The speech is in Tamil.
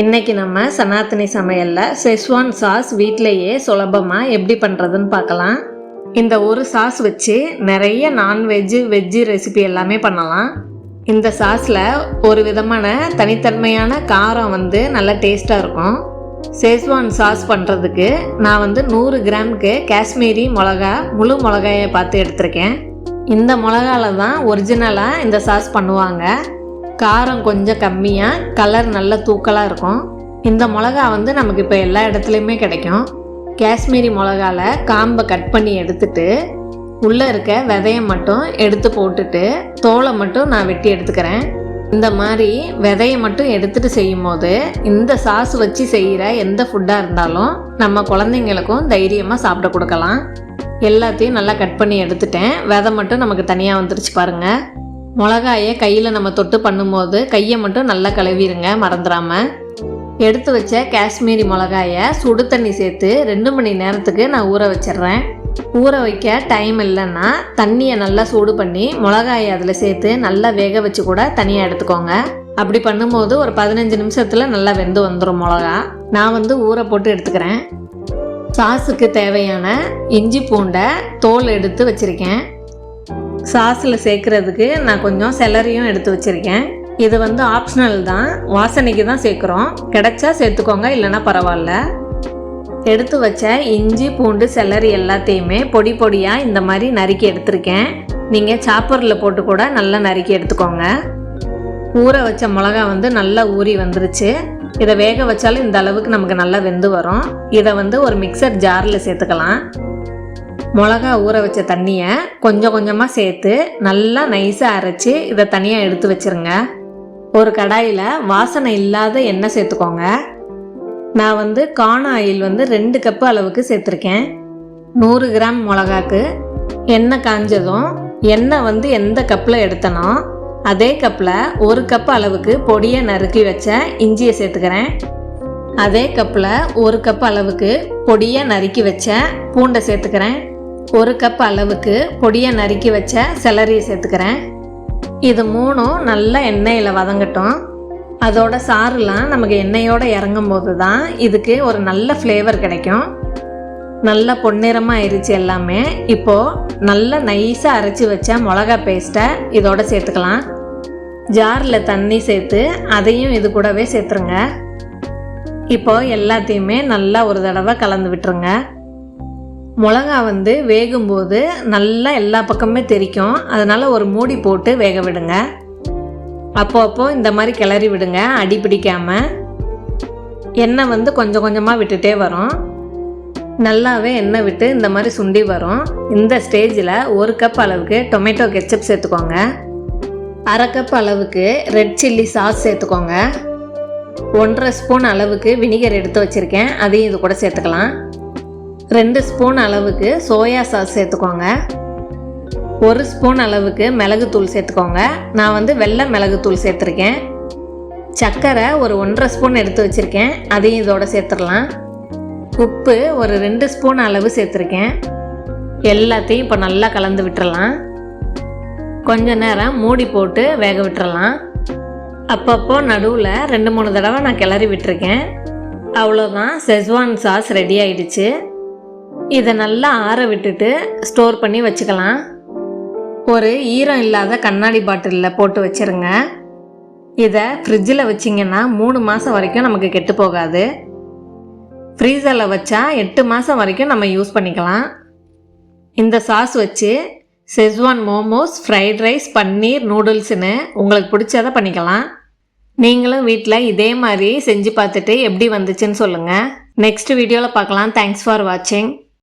இன்னைக்கு நம்ம சனாத்தனி சமையலில் செஸ்வான் சாஸ் வீட்டிலேயே சுலபமாக எப்படி பண்ணுறதுன்னு பார்க்கலாம். இந்த ஒரு சாஸ் வச்சு நிறைய நான்வெஜ்ஜு வெஜ்ஜு ரெசிபி எல்லாமே பண்ணலாம். இந்த சாஸில் ஒரு விதமான தனித்தன்மையான காரம் வந்து நல்லா டேஸ்ட்டாக இருக்கும். சேஸ்வான் சாஸ் பண்ணுறதுக்கு நான் வந்து நூறு கிராமுக்கு காஷ்மீரி மிளகா முழு மிளகாயை பார்த்து எடுத்திருக்கேன். இந்த மிளகாவில் தான் ஒரிஜினலாக இந்த சாஸ் பண்ணுவாங்க. காரம் கொஞ்சம் கம்மியாக கலர் நல்ல தூக்கலாக இருக்கும். இந்த மிளகா வந்து நமக்கு இப்போ எல்லா இடத்துலையுமே கிடைக்கும். காஷ்மீரி மிளகால காம்பை கட் பண்ணி எடுத்துட்டு உள்ளே இருக்க விதையை மட்டும் எடுத்து போட்டுட்டு தோலை மட்டும் நான் வெட்டி எடுத்துக்கிறேன். இந்த மாதிரி விதையை மட்டும் எடுத்துட்டு செய்யும் போது இந்த சாஸ் வச்சு செய்கிற எந்த ஃபுட்டாக இருந்தாலும் நம்ம குழந்தைங்களுக்கும் தைரியமாக சாப்பிட கொடுக்கலாம். எல்லாத்தையும் நல்லா கட் பண்ணி எடுத்துட்டேன். விதை மட்டும் நமக்கு தனியாக வந்துருச்சு பாருங்கள் மிளகாயை கையில் நம்ம தொட்டு பண்ணும்போது கையை மட்டும் நல்லா கழுவிடுங்க மறந்துடாமல் எடுத்து வச்ச காஷ்மீரி மிளகாயை சுடு தண்ணி சேர்த்து ரெண்டு மணி நேரத்துக்கு நான் ஊற வச்சிடுறேன். ஊற வைக்க டைம் இல்லைன்னா தண்ணியை நல்லா சூடு பண்ணி மிளகாயை அதில் சேர்த்து நல்லா வேக வச்சு கூட தனியாக எடுத்துக்கோங்க. அப்படி பண்ணும்போது ஒரு பதினஞ்சு நிமிஷத்தில் நல்லா வெந்து வந்துடும் மிளகா. நான் வந்து ஊற போட்டு எடுத்துக்கிறேன். சாஸுக்கு தேவையான இஞ்சி பூண்டை தோல் எடுத்து வச்சுருக்கேன். சாஸில் சேர்க்குறதுக்கு நான் கொஞ்சம் செலரியும் எடுத்து வச்சுருக்கேன். இது வந்து ஆப்ஷனல் தான். வாசனைக்கு தான் சேர்க்குறோம். கிடைச்சா சேர்த்துக்கோங்க இல்லைன்னா பரவாயில்ல. எடுத்து வச்ச இஞ்சி பூண்டு செலரி எல்லாத்தையுமே பொடி பொடியாக இந்த மாதிரி நறுக்கி எடுத்திருக்கேன். நீங்கள் சாப்பரில் போட்டு கூட நல்லா நறுக்கி எடுத்துக்கோங்க. ஊற வச்ச மிளகா வந்து நல்லா ஊறி வந்துருச்சு. இதை வேக வச்சாலும் இந்த அளவுக்கு நமக்கு நல்லா வெந்து வரும். இதை வந்து ஒரு மிக்சர் ஜாரில் சேர்த்துக்கலாம். மிளகா ஊற வச்ச தண்ணியை கொஞ்சம் கொஞ்சமாக சேர்த்து நல்லா நைஸாக அரைச்சி இதை தனியாக எடுத்து வச்சிருங்க. ஒரு கடாயில் வாசனை இல்லாத எண்ணெய் சேர்த்துக்கோங்க. நான் வந்து கார்ன் ஆயில் வந்து ரெண்டு கப்பு அளவுக்கு சேர்த்துருக்கேன். நூறு கிராம் மிளகாக்கு எண்ணெய் காஞ்சதும் எண்ணெய் வந்து எந்த கப்பில் எடுத்தனோ அதே கப்பில் ஒரு கப் அளவுக்கு பொடியை நறுக்கி வச்ச இஞ்சியை சேர்த்துக்கிறேன். அதே கப்பில் ஒரு கப் அளவுக்கு பொடியை நறுக்கி வச்ச பூண்டை சேர்த்துக்கிறேன். ஒரு கப் அளவுக்கு பொடியை நறுக்கி வச்ச செலரியை சேர்த்துக்கிறேன். இது மூணும் நல்லா எண்ணெயில் வதங்கட்டும். அதோட சாறுலாம் நமக்கு எண்ணெயோடு இறங்கும் போது தான் இதுக்கு ஒரு நல்ல ஃப்ளேவர் கிடைக்கும். நல்ல பொன்னிறமாக ஆயிடுச்சு எல்லாமே. இப்போது நல்லா நைஸாக அரைச்சி வச்ச மிளகா பேஸ்ட்டை இதோட சேர்த்துக்கலாம். ஜாரில் தண்ணி சேர்த்து அதையும் இது கூடவே சேர்த்துருங்க. இப்போ எல்லாத்தையுமே நல்லா ஒரு தடவை கலந்து விட்டுருங்க. மிளகா வந்து வேகும்போது நல்லா எல்லா பக்கமே தெரிக்கும். அதனால் ஒரு மூடி போட்டு வேக விடுங்க. அப்போ அப்போ இந்த மாதிரி கிளறி விடுங்க அடி பிடிக்காமல் எண்ணெய் வந்து கொஞ்சம் கொஞ்சமாக விட்டுட்டே வரும். நல்லாவே எண்ணெய் விட்டு இந்த மாதிரி சுண்டி வரும். இந்த ஸ்டேஜில் ஒரு கப் அளவுக்கு டொமேட்டோ கெச்சப் சேர்த்துக்கோங்க. அரை கப் அளவுக்கு ரெட் சில்லி சாஸ் சேர்த்துக்கோங்க. ஒன்றரை ஸ்பூன் அளவுக்கு வினிகர் எடுத்து வச்சுருக்கேன். அதையும் இது கூட சேர்த்துக்கலாம். ரெண்டு ஸ்பூன் அளவுக்கு சோயா சாஸ் சேர்த்துக்கோங்க. ஒரு ஸ்பூன் அளவுக்கு மிளகுத்தூள் சேர்த்துக்கோங்க. நான் வந்து வெள்ளை மிளகுத்தூள் சேர்த்துருக்கேன். சர்க்கரை ஒரு ஒன்றரை ஸ்பூன் எடுத்து வச்சுருக்கேன். அதையும் இதோட சேர்த்துடலாம். உப்பு ஒரு ரெண்டு ஸ்பூன் அளவு சேர்த்துருக்கேன். எல்லாத்தையும் இப்போ நல்லா கலந்து விட்டுறலாம். கொஞ்ச நேரம் மூடி போட்டு வேக விட்டுறலாம். அப்பப்போ நடுவில் ரெண்டு மூணு தடவை நான் கிளறி விட்டுருக்கேன். அவ்வளோதான் செஸ்வான் சாஸ் ரெடி ஆயிடுச்சு. இதை நல்லா ஆற விட்டுட்டு ஸ்டோர் பண்ணி வச்சுக்கலாம். ஒரு ஈரம் இல்லாத கண்ணாடி பாட்டிலில் போட்டு வச்சுருங்க. இதை ஃப்ரிட்ஜில் வச்சிங்கன்னா மூணு மாதம் வரைக்கும் நமக்கு கெட்டு போகாது. ஃப்ரீசரில் வச்சா எட்டு மாதம் வரைக்கும் நம்ம யூஸ் பண்ணிக்கலாம். இந்த சாஸ் வச்சு Schezwan momos fried rice paneer நூடுல்ஸ்னு உங்களுக்கு பிடிச்சதை பண்ணிக்கலாம். நீங்களும் வீட்டில் இதே மாதிரி செஞ்சு பார்த்துட்டு எப்படி வந்துச்சுன்னு சொல்லுங்கள் நெக்ஸ்ட் வீடியோவில் பார்க்கலாம். தேங்க்ஸ் ஃபார் வாட்சிங்